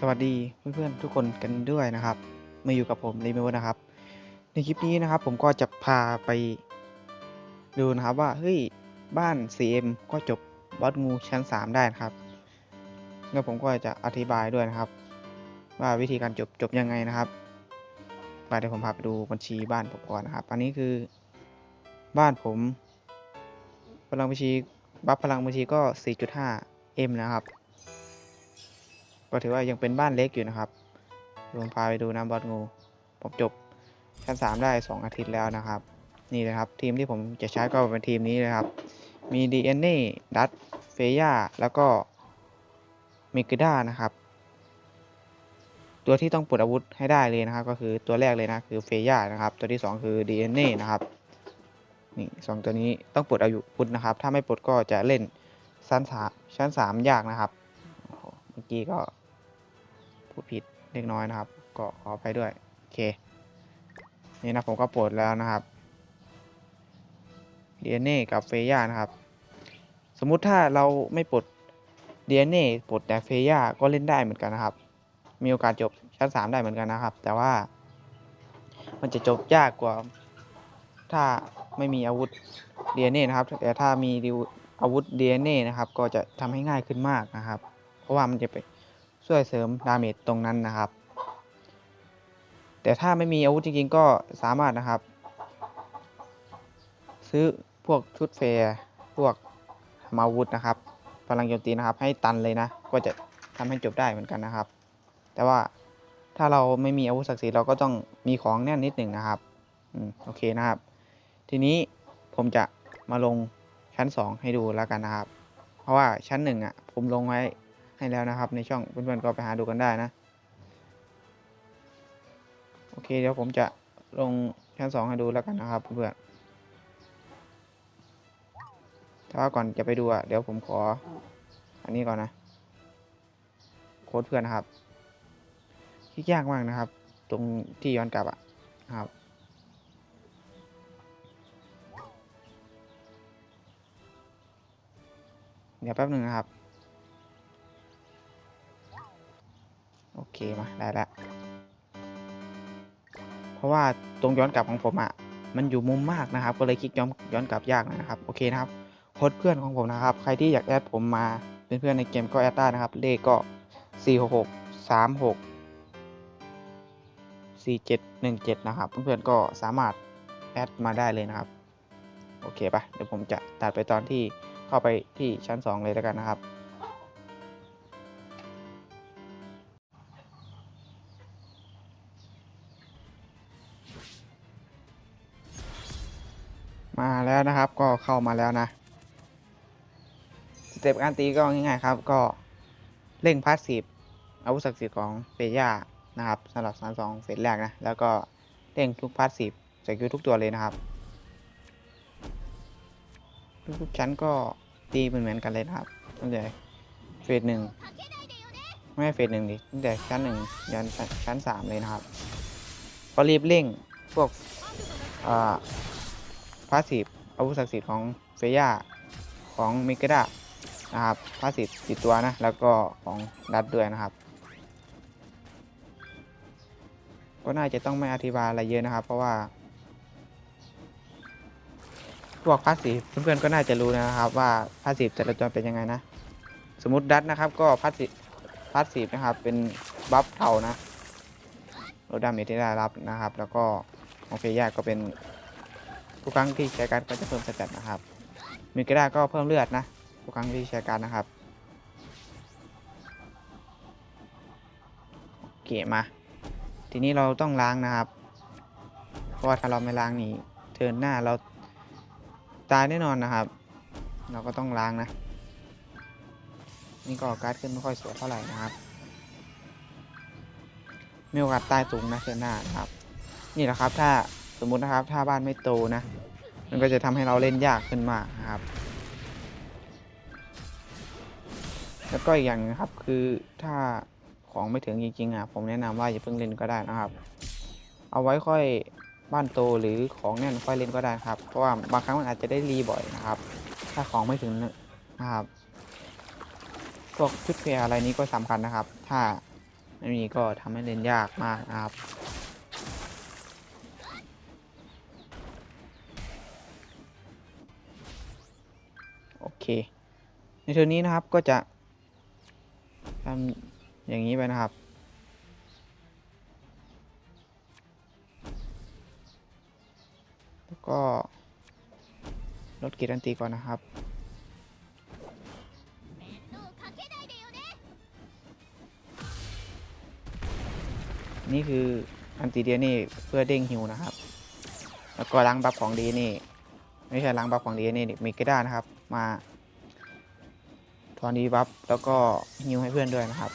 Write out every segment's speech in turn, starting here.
สวัสดีเพื่อนๆทุกคนกันด้วยนะครับมาอยู่กับผมรีเมลนะครับ ในคลิปนี้นะครับผมก็จะพาไปดูนะครับว่าเฮ้ยบ้าน CM ก็จบบอสงูชั้น 3 ได้นะครับ แล้วผมก็จะอธิบายด้วยนะครับ ว่าวิธีการจบจบยังไงนะครับไปเดี๋ยวผมพาไปดูบัญชีบ้านผมก่อนนะครับ อันนี้คือบ้านผม พลังบัญชีบัฟพลังบัญชีก็ 4.5 M นะครับ ก็ถือว่ายังเป็นบ้านเล็กอยู่นะครับผมพาไปดูน้ำบอสงูผมจบชั้น 3 ได้ 2 อาทิตย์แล้วนะครับ นี่นะครับ ทีมที่ผมจะใช้ก็เป็นทีมนี้เลยครับ มี DNA ดัตเฟย่าแล้วก็มิกด้านะครับ ตัวที่ต้องปลดอาวุธให้ได้เลยนะครับ ก็คือตัวแรกเลยนะคือเฟย่านะครับ ตัวที่ 2 คือ DNA นะครับนี่สองตัวนี้ต้องปลดอาวุธนะครับ ถ้าไม่ปลดก็จะเล่นชั้นสามชั้นสามยากนะครับ มื่อกี้ก็พูดผิดเล็กน้อยนะครับ ก็ขออภัยด้วย โอเค นี่นะผมก็ปลดแล้วนะครับ DNA กับเฟย่านะครับ สมมุติถ้าเราไม่ปลด DNA ปลดแต่เฟย่าก็เล่นได้เหมือนกันนะครับ มีโอกาสจบชั้น3ได้เหมือนกันนะครับ แต่ว่า มันจะจบยากกว่า ถ้าไม่มีอาวุธ DNA นะครับ แต่ถ้ามีอาวุธ DNA นะครับ ก็จะทำให้ง่ายขึ้นมากนะครับ เพราะว่ามันจะไปช่วยเสริมดาเมจตรงนั้นนะครับ แต่ถ้าไม่มีอาวุธจริงๆก็สามารถนะครับ ซื้อพวกชุดเฟร์พวกอาวุธนะครับพลังโจมตีนะครับ ให้ตันเลยนะ ก็จะทำให้จบได้เหมือนกันนะครับ แต่ว่าถ้าเราไม่มีอาวุธศักดิ์สิทธิ์เราก็ต้องมีของแน่นนิดหนึ่งนะครับอืมโอเคนะครับ ทีนี้ผมจะมาลงชั้น 2 ให้ดูแล้วกันนะครับ เพราะว่าชั้น1อะผมลงไว้ ให้แล้วนะครับ ในช่องเพื่อนๆก็ไปหาดูกันได้นะ โอเคเดี๋ยวผมจะลงชั้น2ให้ดูแล้วกันนะครับเพื่อนๆแต่ว่าก่อนจะไปดูอะเดี๋ยวผมขอ อันนี้ก่อนนะ โค้ดเพื่อนนะครับที่ยากมากนะครับ ตรงที่ย้อนกลับอะนะครับเดี๋ยวแป๊บหนึ่งนะครับ โอเคมาได้แล้วเพราะว่าตรงย้อนกลับของผมอะ่ะมันอยู่มุมมากนะครับ ก็เลยคลิกย้อนย้อนกลับยากหน่อยนะครับโอเคนะครับโค้ดเพื่อนของผมนะครับ ใครที่อยากแอดผมมาเป็นเพื่อนในเกมก็แอดได้นะครับ เลขก็ 4 6 6 3 6 4 7 1 7 นะครับ เพื่อนๆก็สามารถแอดมาได้เลยนะครับ โอเคปะเดี๋ยวผมจะตัดไปตอนที่เข้าไปที่ชั้น 2 เลยแล้วกันนะครับ แล้วนะครับ ก็เข้ามาแล้วนะสเต็ปการตีก็ง่ายๆครับ ก็เร่งพาสซีฟอาวุธศักดิ์สิทธิ์ของเฟย่านะครับสำหรับชั้นสองเฟสแรกนะ แล้วก็เร่งทุกพาสซีฟสกิลทุกตัวเลยนะครับ ทุกๆชั้นก็ตีเหมือนๆกันเลยนะครับตั้งแต่เฟสหนึ่งไม่เฟสหนึ่งดิตั้งแต่ชั้นหนึ่งยันชั้นสามเลยนะครับก็รีบเร่งพวกอ่าพาสซีฟ อาวุธศักดิ์สิทธิ์ของเฟย่าของมิกดานะครับพาสซีฟติดตัวนะ แล้วก็ของดัตด้วยนะครับ ก็น่าจะต้องไม่อธิบายอะไรเยอะนะครับ เพราะว่าพวกพาสซีฟเพื่อนๆก็น่าจะรู้นะครับ ว่าพาสซีฟแต่ละตัวเป็นยังไงนะ สมมติดัตนะครับ ก็พาสซีฟพาสซีฟนะครับ เป็นบัฟเทานะลดดาเมจที่ได้รับนะครับ แล้วก็ของเฟย่าก็เป็น ทุกครั้งที่ใช้การก็จะเพิ่มสแตทนะครับมิกด้าก็เพิ่มเลือดนะทุกครั้งที่ใช้การนะครับโอเคมา ทีนี้เราต้องล้างนะครับ เพราะว่าถ้าเราไม่ล้างนี่เทินหน้าเราตายแน่นอนนะครับ เราก็ต้องล้างนะ นี่ก็การ์ดขึ้นไม่ค่อยสวยเท่าไหร่นะครับมีโอกาสตายสูงนะเทินหน้านะครับ นี่แหละครับถ้า สมมุตินะครับ ถ้าบ้านไม่โตนะ มันก็จะทำให้เราเล่นยากขึ้นมากนะครับ แล้วก็อีกอย่างนึงครับคือถ้าของไม่ถึงจริงๆอะผมแนะนำว่าอย่าเพิ่งเล่นก็ได้นะครับ เอาไว้ค่อยบ้านโตหรือของแน่นค่อยเล่นก็ได้ครับ เพราะว่าบางครั้งมันอาจจะได้รีบ่อยนะครับ ถ้าของไม่ถึงนะครับ พวกชุดเฟียอะไรนี้ก็สำคัญนะครับ ถ้าไม่มีก็ทำให้เล่นยากมากนะครับ เค ในเทอร์นี้นะครับก็จะทำอย่างนี้ไปนะครับ แล้วก็ลดกียรติอันตีก่อนนะครับนี่คืออันติเดียนี่เพื่อเด้งฮิวนะครับ แล้วก็ล้างบัฟของดีนี่ ไม่ใช่ล้างบัฟของดีนี่มีก็ได้นะครับ มา ถอนดีบัฟแล้วก็ฮิวให้เพื่อนด้วยนะครับ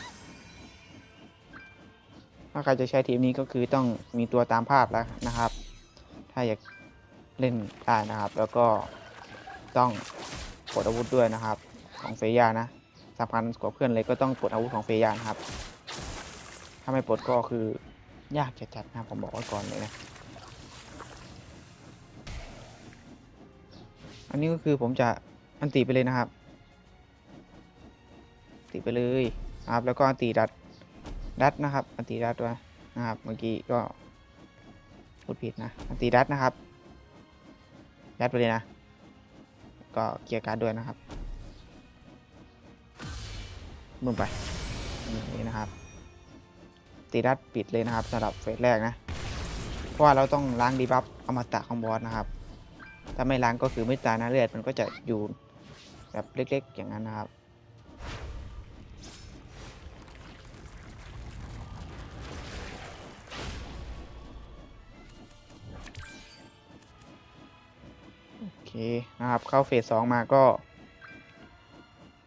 ถ้าใครจะใช้ทีมนี้ก็คือต้องมีตัวตามภาพแล้วนะครับ ถ้าอยากเล่นได้นะครับ แล้วก็ต้องปลดอาวุธด้วยนะครับ ของเฟย่านะสำคัญกว่าเพื่อนเลยก็ต้องปลดอาวุธของเฟย่านะครับ ถ้าไม่ปลดก็คือยากจะจัดนะผมบอกไว้ก่อนเลยนะอันนี้ก็คือผมจะอันตีไปเลยนะครับ ตีไปเลยนะครับแล้วก็อันตีดัดดัดนะครับอันตีดัดด้วยนะครับเมื่อกี้ก็พูดผิดนะอันตีดัดนะครับดัดไปเลยนะ ก็เกียร์การ์ดด้วยนะครับบึ้มไปนี้นะครับ ตีดัดปิดเลยนะครับสำหรับเฟสแรกนะเพราะว่าเราต้องล้างดีบัฟอมตะของบอสนะครับ ถ้าไม่ล้างก็คือไม่ตายนะเลือดมันก็จะอยู่แบบเล็กๆอย่างนั้นนะครับ คนะครับเข้าเฟสสองมาก็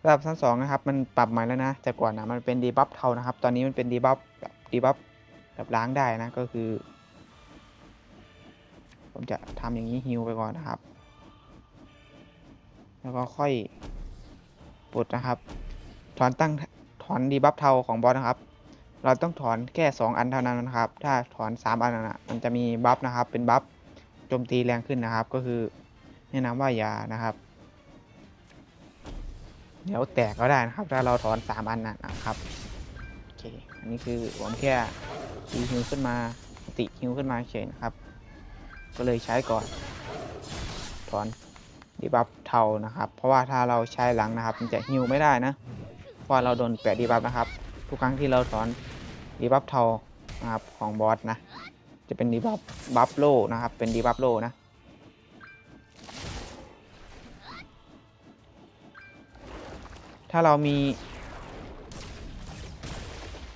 ระดับชั้นสองนะครับ มันปรับใหม่แล้วนะแต่ก่อนนะมันเป็นดีบัฟเทานะครับ ตอนนี้มันเป็นดีบัฟแบบดีบัฟแบบล้างได้นะก็คือ ผมจะทำอย่างนี้ฮิวไปก่อนนะครับ แล้วก็ค่อยปลดนะครับ ถอนตั้งถอนดีบัฟเทาของบอสนะครับ เราต้องถอนแค่ 2 อันเท่านั้นนะครับ ถ้าถอน 3 อันนะมันจะมีบัฟนะครับ เป็นบัฟโจมตีแรงขึ้นนะครับ ก็คือ แนะนำว่าอย่านะครับ เดี๋ยวแตกก็ได้นะครับ ถ้าเราถอน3อันนะนะครับโอเคอันนี้คือผมแค่ตีฮิวขึ้นมาติฮิวขึ้นมาเฉยนะครับ ก็เลยใช้ก่อน ถอนดีบัฟเทานะครับ เพราะว่าถ้าเราใช้หลังนะครับมันจะฮิวไม่ได้นะเพราะเราโดนแปะดีบัฟนะครับ ทุกครั้งที่เราถอนดีบัฟเทานะครับของบอสนะจะเป็นดีบัฟบัฟโลนะครับเป็นดีบัฟโลนะ ถ้าเรามี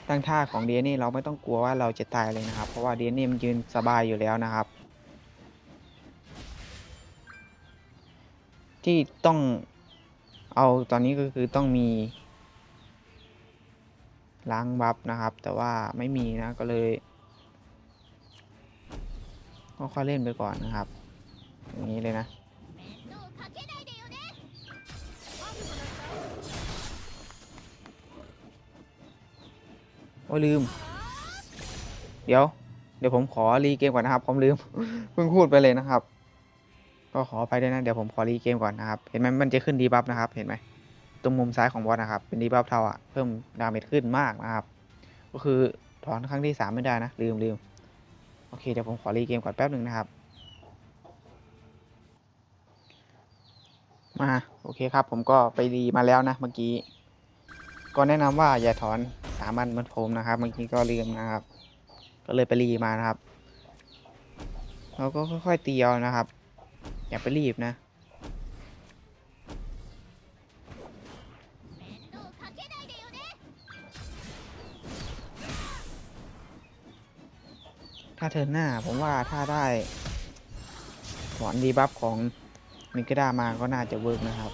ตั้งท่าของเดียนี่เราไม่ต้องกลัวว่าเราจะตายเลยนะครับ เพราะว่าเดียนี่มันยืนสบายอยู่แล้วนะครับ ที่ต้องเอาตอนนี้ก็คือต้องมี ล้างบัฟนะครับ แต่ว่าไม่มีนะก็เลยก็ค่อยเล่นไปก่อนนะครับ อย่างนี้เลยนะ โอ้ลืม เดี๋ยว เดี๋ยวผมขอรีเกมก่อนนะครับผมลืม เพิ่งพูดไปเลยนะครับ ก็ขอไปด้วยนะ เดี๋ยวผมขอรีเกมก่อนนะครับ เห็นไหมมันจะขึ้นดีบัฟนะครับ เห็นไหม ตรงมุมซ้ายของบอสนะครับ เป็นดีบัฟเทาอะเพิ่มดาเมจขึ้นมากนะครับ ก็คือถอนครั้งที่สามไม่ได้นะ ลืมลืมโอเค เดี๋ยวผมขอรีเกมก่อนแป๊บหนึ่งนะครับ มา โอเคครับ ผมก็ไปรีมาแล้วนะเมื่อกี้ ก็แนะนำว่าอย่าถอน สามัญเหมือนผมนะครับเมื่อกี้ก็ลืมนะครับ ก็เลยไปรีมานะครับ เราก็ค่อยๆตีเอานะครับ อย่าไปรีบนะถ้าเทินหน้าผมว่าถ้าได้ถอนดีบัฟของมิกด้ามาก็น่าจะเวิร์กนะครับ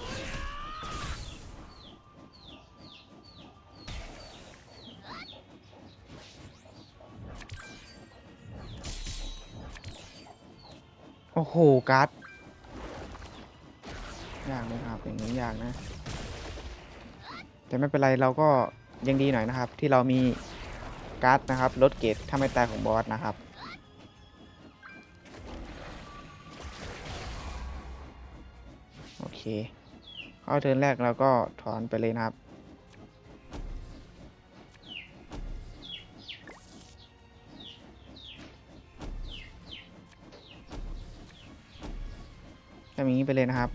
โอ้โหการ์ดยากนะครับอย่างนี้ยากนะ แต่ไม่เป็นไรเราก็ยังดีหน่อยนะครับ ที่เรามีการ์ดนะครับลดเกรดถ้าไม่ตายของบอสนะครับโอเค เข้าเทิร์นแรกเราก็ถอนไปเลยนะครับ ไปเลยนะครับ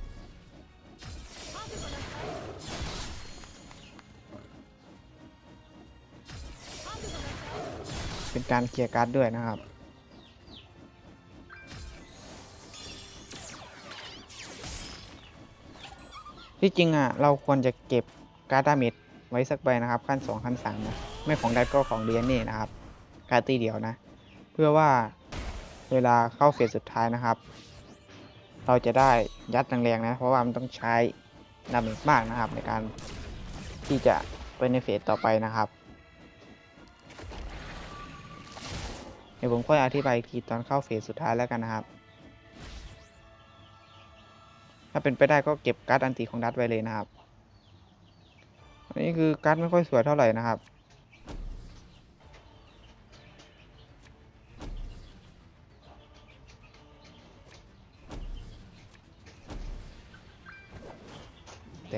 เป็นการเคลียร์การ์ดด้วยนะครับ ที่จริงอะ เราควรจะเก็บการ์ดดาเมจไว้สักใบนะครับขั้น2ขั้น3นะไม่ของดัดก็ของเดียนนี่นะครับการ์ดตีเดียวนะ เพื่อว่าเวลาเข้าเฟสสุดท้ายนะครับ เราจะได้ยัดแรงๆนะ เพราะว่ามันต้องใช้ดาเมจมากนะครับ ในการที่จะไปในเฟสต่อไปนะครับ เดี๋ยวผมค่อยอธิบายอีกทีตอนเข้าเฟสสุดท้ายแล้วกันนะครับ ถ้าเป็นไปได้ก็เก็บการ์ดอันติของดัตไว้เลยนะครับ อันนี้คือการ์ดไม่ค่อยสวยเท่าไหร่นะครับ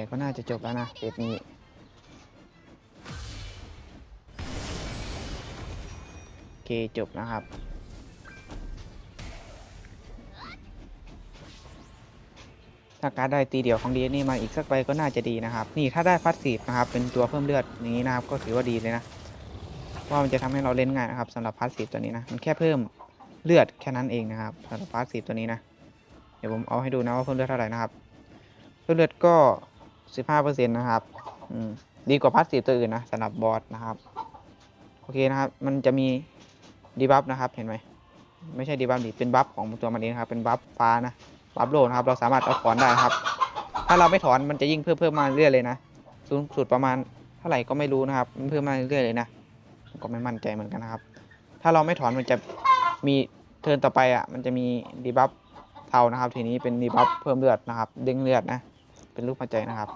แต่ก็น่าจะจบแล้วนะเกมนี้โอเคจบนะครับถ้าการได้ตีเดี่ยวของดีนี่มาอีกสักใบก็น่าจะดีนะครับ นี่ถ้าได้พัสซีนะครับ เป็นตัวเพิ่มเลือดอย่างนี้นะครับ ก็ถือว่าดีเลยนะว่ามันจะทำให้เราเล่นง่ายนะครับสำหรับพัสซีตัวนี้นะมันแค่เพิ่มเลือดแค่นั้นเองนะครับสำหรับพัสซีตัวนี้นะเดี๋ยวผมเอาให้ดูนะว่าเพิ่มเลือดเท่าไหร่นะครับเพิ่มเลือดก็ 15%นะครับอืมดีกว่าพัสซีฟตัวอื่นนะสำหรับบอสนะครับ โอเคนะครับ มันจะมีดีบัฟนะครับเห็นไหมไม่ใช่ดีบัฟดิเป็นบัฟของตัวมันเองครับ เป็นบัฟฟ้านะบัฟโลนะครับ เราสามารถเอาถอนได้ครับ ถ้าเราไม่ถอนมันจะยิ่งเพิ่มเพิ่มมาเรื่อยเลยนะสูงสุดประมาณเท่าไหร่ก็ไม่รู้นะครับ มันเพิ่มมาเรื่อยเลยนะก็ไม่มั่นใจเหมือนกันนะครับ ถ้าเราไม่ถอนมันจะมีเทิร์นต่อไปอะมันจะมีดีบัฟเทานะครับ ทีนี้เป็นดีบัฟเพิ่มเลือดนะครับเด้งเลือดนะ เป็นรูปหัวใจนะครับ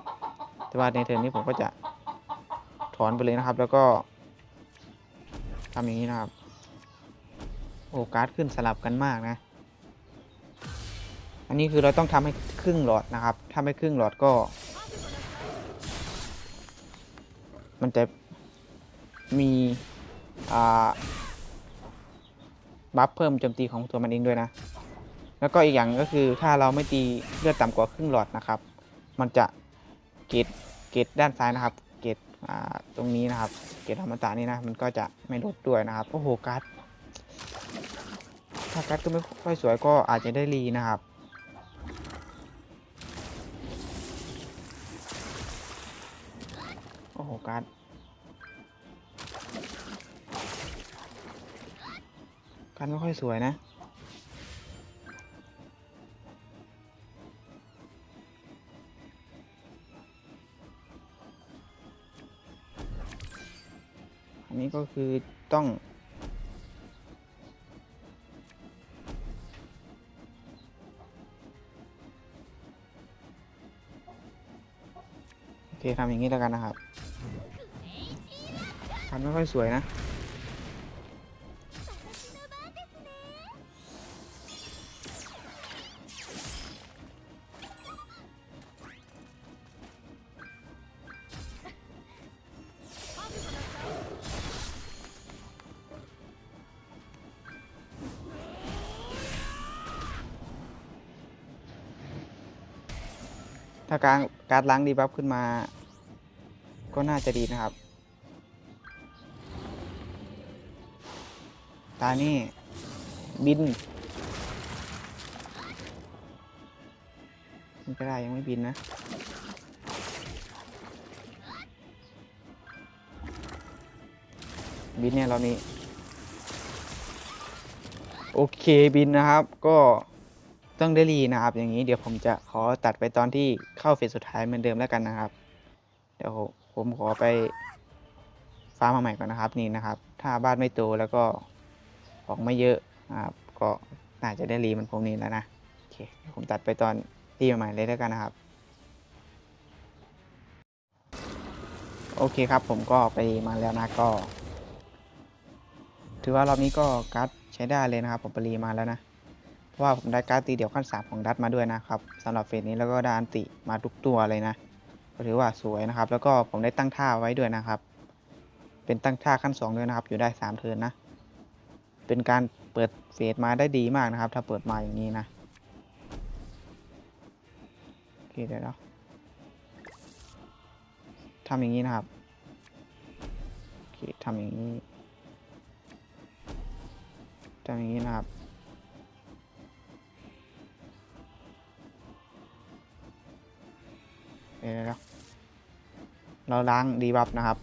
แต่ว่าในเทิร์นนี้ผมก็จะถอนไปเลยนะครับ แล้วก็ทำอย่างนี้นะครับ โอ้การ์ดขึ้นสลับกันมากนะ อันนี้คือเราต้องทำให้ครึ่งหลอดนะครับถ้าไม่ครึ่งหลอดก็ มันจะมีบัฟเพิ่มโจมตีของตัวมันเองด้วยนะ แล้วก็อีกอย่างก็คือถ้าเราไม่ตีเลือดต่ำกว่าครึ่งหลอดนะครับ มันจะเกตเกตด้านซ้ายนะครับ เกตอ่าตรงนี้นะครับ เกตธรรมตานี่นะมันก็จะไม่ลดด้วยนะครับโอ้โหการ์ดถ้าการ์ดก็ไม่ค่อยสวยก็อาจจะได้รีนะครับโอ้โหการ์ดการ์ดไม่ค่อยสวยนะ นี้ก็คือต้องโอเคทำอย่างนี้แล้วกันนะครับทำไม่ค่อยสวยนะ การการดล้างดีบัฟขึ้นมา ก็น่าจะดีนะครับ ตานี่ บินมันก็ได้ยังไม่บินนะ บินเนี่ยเรานี้ โอเคบินนะครับก็ ต้องได้รีนะครับ อย่างนี้เดี๋ยวผมจะขอตัดไปตอนที่เข้าเฟสสุดท้ายเหมือนเดิมแล้วกันนะครับ เดี๋ยวผมขอไปฟาร์มาใหม่ก่อนนะครับนี่นะครับ ถ้าบ้านไม่โตแล้วก็ออกไม่เยอะนะครับก็น่าจะได้รีมันผมนี้แล้วนะโอเคผมตัดไปตอนรีใหม่เลยแล้วกันนะครับ โอเคครับผมก็ไปมาแล้วนะก็ ถือว่ารอบนี้ก็การ์ดใช้ได้เลยนะครับ ผมไปรีมาแล้วนะ เพราะว่าผมได้การ์ดตีเดี่ยวขั้นสามของดัตมาด้วยนะครับสำหรับเฟสนี้แล้วก็ได้อันติมาทุกตัวเลยนะก็ถือว่าสวยนะครับ แล้วก็ผมได้ตั้งท่าไว้ด้วยนะครับ เป็นตั้งท่าขั้นสองด้วยนะครับ อยู่ได้สามเทิร์นนะ เป็นการเปิดเฟสมาได้ดีมากนะครับ ถ้าเปิดมาอย่างนี้นะโอเคเดี๋ยวเราทำอย่างนี้นะครับโอเคทำอย่างนี้ทำอย่างนี้นะครับ เดี๋ยวเราล้างดีบัฟนะครับ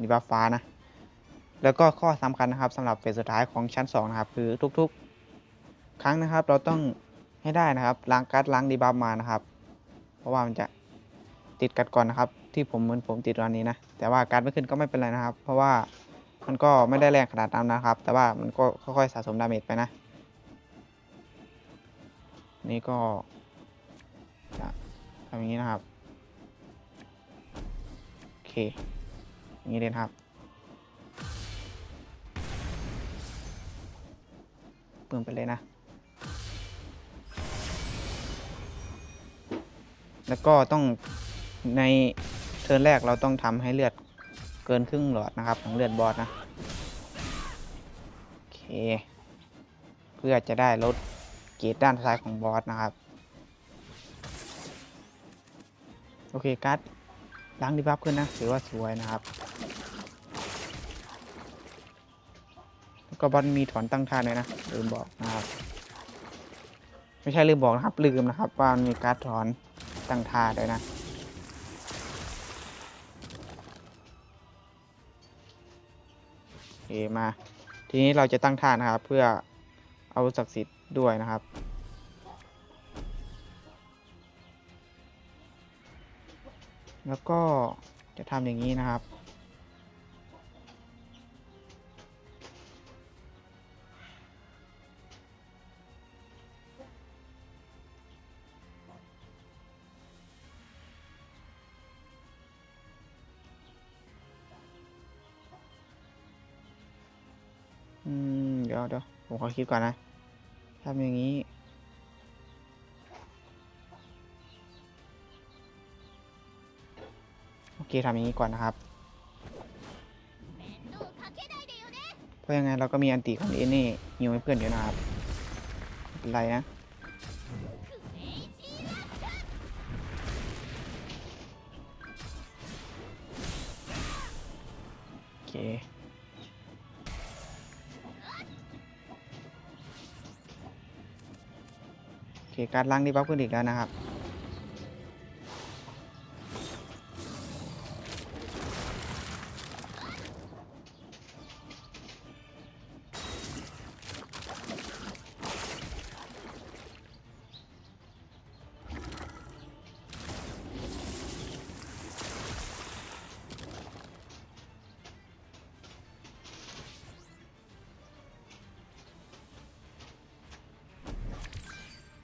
ดีบัฟฟ้านะ แล้วก็ข้อสำคัญนะครับสำหรับเฟสสุดท้ายของชั้น 2 นะครับ คือทุกๆ ครั้งนะครับ เราต้องให้ได้นะครับล้างการ์ดล้างดีบัฟมานะครับ เพราะว่ามันจะติดกัดก่อนนะครับ ที่ผมเหมือนผมติดวันนี้นะ แต่ว่าการดไม่ขึ้นก็ไม่เป็นไรนะครับ เพราะว่ามันก็ไม่ได้แรงขนาดนั้นนะครับ แต่ว่ามันก็ค่อยๆสะสมดาเมจไปนะ นี่ก็ทำอย่างนี้นะครับ เคอย่างนี้เลยครับเพิ่มไปเลยนะ แล้วก็ต้องในเทิร์นแรกเราต้องทำให้เลือดเกินครึ่งหลอดนะครับของเลือดบอสนะ โอเค เพื่อจะได้ลดเกรดด้านซ้ายของบอสนะครับ โอเคการ์ด ล้างดีบัฟขึ้นนะถือว่าสวยนะครับ แล้วก็บอลมีถอนตั้งท่าด้วยนะลืมบอกนะครับ ไม่ใช่ลืมบอกนะครับ ลืมนะครับ ว่ามันมีการถอนตั้งท่าด้วยนะโอเคมา ทีนี้เราจะตั้งท่านะครับ เพื่อเอาศักดิ์สิทธิ์ด้วยนะครับ แล้วก็จะทำอย่างนี้นะครับ อืม เดี๋ยวเดี๋ยวผมขอคิดก่อนนะทำอย่างนี้ โอเคทำอย่างนี้ก่อนนะครับ เพราะยังไงเราก็มีอันติของเอนี่ยิวให้เพื่อนอยู่นะครับเป็นไรนะโอเคโอเคการล้างดีบัฟขึ้นอีกแล้วนะครับ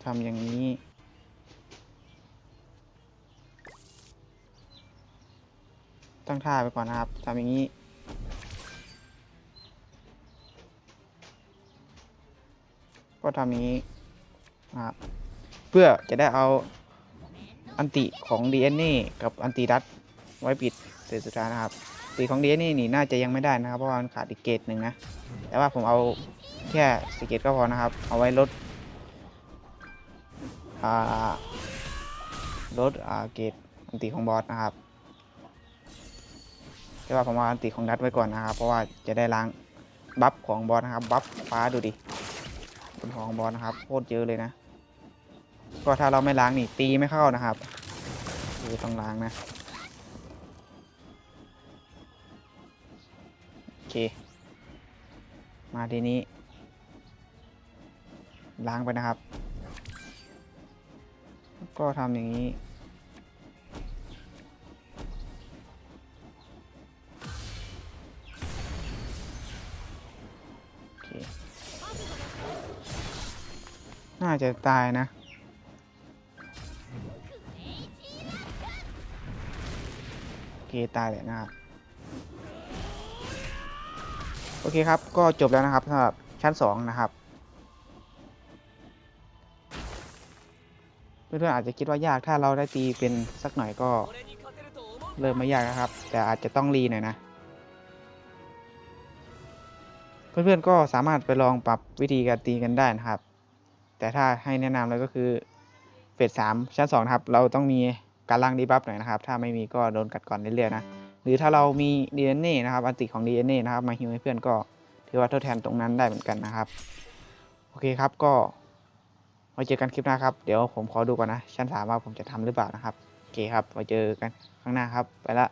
ทำอย่างนี้ ตั้งท่าไปก่อนนะครับทำอย่างนี้ก็ทำอย่างนี้นะครับเพื่อจะได้เอาอันติของ DNA กับอันติรัดไว้ปิดเสร็จสุดท้ายนะครับติของ DNA นี่น่าจะยังไม่ได้นะครับ เพราะว่ามันขาดอีกเกตหนึ่งนะ แต่ว่าผมเอาแค่สเกตก็พอนะครับ เอาไว้ลด ลดอาเกรดอันติของบอสนะครับแต่ว่าผมเอาอันติของดัตไว้ก่อนนะครับ เพราะว่าจะได้ล้างบัฟของบอสนะครับ บัฟฟ้าดูดิบนของบอสนะครับโคตรเยอะเลยนะ ก็ถ้าเราไม่ล้างนี่ตีไม่เข้านะครับคือต้องล้างนะโอเค มาทีนี้ ล้างไปนะครับ ก็ทำอย่างนี้ น่าจะตายนะโอเคตายเลยนะครับ โอเคครับ ก็จบแล้วนะครับสำหรับชั้น 2 นะครับ เพื่อนๆอาจจะคิดว่ายากถ้าเราได้ตีเป็นสักหน่อยก็เริ่มไม่ยากนะครับ แต่อาจจะต้องรีหน่อยนะ เพื่อนๆก็สามารถไปลองปรับวิธีการตีกันได้นะครับ แต่ถ้าให้แนะนำเลยก็คือเฟสสามชั้นสองนะครับ เราต้องมีการล่างดีบัฟหน่อยนะครับ ถ้าไม่มีก็โดนกัดก่อนเรื่อยๆนะ หรือถ้าเรามี DNA นะครับอันติของ DNA นะครับ มาฮิวให้เพื่อนก็ถือว่าทดแทนตรงนั้นได้เหมือนกันนะครับ โอเคครับก็ ไว้เจอกันคลิปหน้าครับ เดี๋ยวผมขอดูก่อนนะ ชั้นสามว่าผมจะทำหรือเปล่านะครับ โอเคครับไว้เจอกันข้างหน้าครับ ไปละ